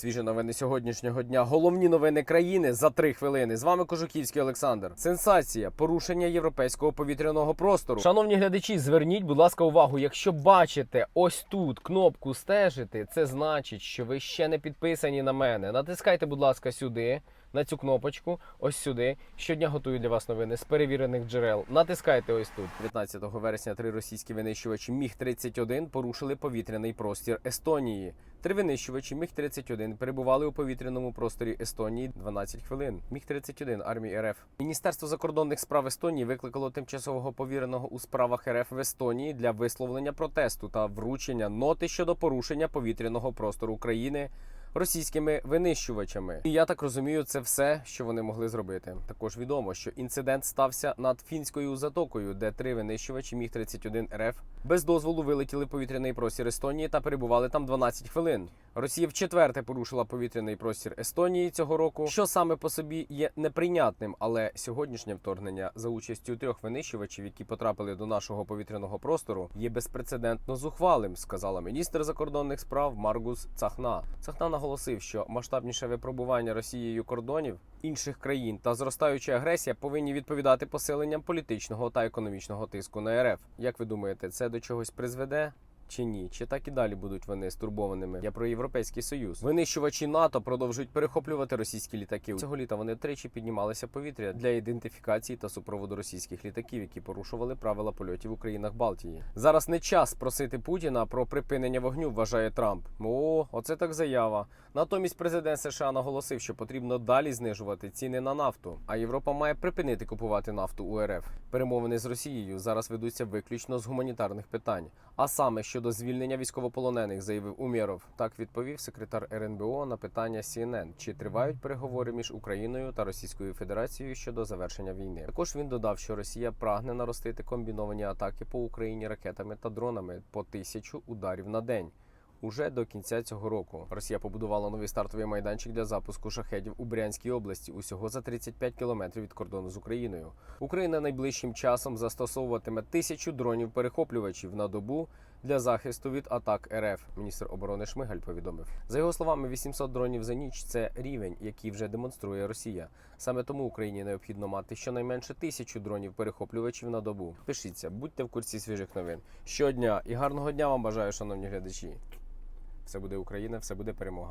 Свіжі новини сьогоднішнього дня. Головні новини країни за три хвилини. З вами Кожуківський Олександр. Сенсація, порушення європейського повітряного простору. Шановні глядачі, зверніть, будь ласка, увагу. Якщо бачите ось тут кнопку стежити, це значить, що ви ще не підписані на мене. Натискайте, будь ласка, сюди. На цю кнопочку, ось сюди. Щодня готую для вас новини з перевірених джерел. Натискайте ось тут. 19 вересня три російські винищувачі Міг 31 порушили повітряний простір Естонії. Три винищувачі Міг 31 перебували у повітряному просторі Естонії 12 хвилин. Міг 31 армії РФ. Міністерство закордонних справ Естонії викликало тимчасового повіреного у справах РФ в Естонії для висловлення протесту та вручення ноти щодо порушення повітряного простору України російськими винищувачами. І я так розумію, це все, що вони могли зробити. Також відомо, що інцидент стався над фінською затокою, де три винищувачі міг 31 РФ без дозволу вилетіли повітряний простір Естонії та перебували там 12 хвилин. Росія вчетверте порушила повітряний простір Естонії цього року, що саме по собі є неприйнятним. Але сьогоднішнє вторгнення за участю трьох винищувачів, які потрапили до нашого повітряного простору, є безпрецедентно зухвалим, сказала міністр закордонних справ Маргус Цахна. Цахна наголосив, що масштабніше випробування Росією кордонів інших країн та зростаюча агресія повинні відповідати посиленням політичного та економічного тиску на РФ. Як ви думаєте, це до чогось призведе? Чи ні, чи так і далі будуть вони стурбованими? Я про європейський союз. Винищувачі НАТО продовжують перехоплювати російські літаки. Цього літа вони тричі піднімалися повітря для ідентифікації та супроводу російських літаків, які порушували правила польотів у країнах Балтії. Зараз не час просити Путіна про припинення вогню, вважає Трамп. О, оце так заява. Натомість президент США наголосив, що потрібно далі знижувати ціни на нафту. А Європа має припинити купувати нафту у РФ. Перемовини з Росією зараз ведуться виключно з гуманітарних питань. А саме щодо звільнення військовополонених, заявив Умєров. Так відповів секретар РНБО на питання CNN, чи тривають переговори між Україною та Російською Федерацією щодо завершення війни. Також він додав, що Росія прагне наростити комбіновані атаки по Україні ракетами та дронами по тисячу ударів на день. Уже до кінця цього року Росія побудувала новий стартовий майданчик для запуску шахедів у Брянській області, усього за 35 кілометрів від кордону з Україною. Україна найближчим часом застосовуватиме тисячу дронів-перехоплювачів на добу для захисту від атак РФ. Міністр оборони Шмигаль повідомив. За його словами, 800 дронів за ніч це рівень, який вже демонструє Росія. Саме тому Україні необхідно мати щонайменше тисячу дронів-перехоплювачів на добу. Пишіться, будьте в курсі свіжих новин щодня і гарного дня вам бажаю, шановні глядачі. Все буде Україна, все буде перемога.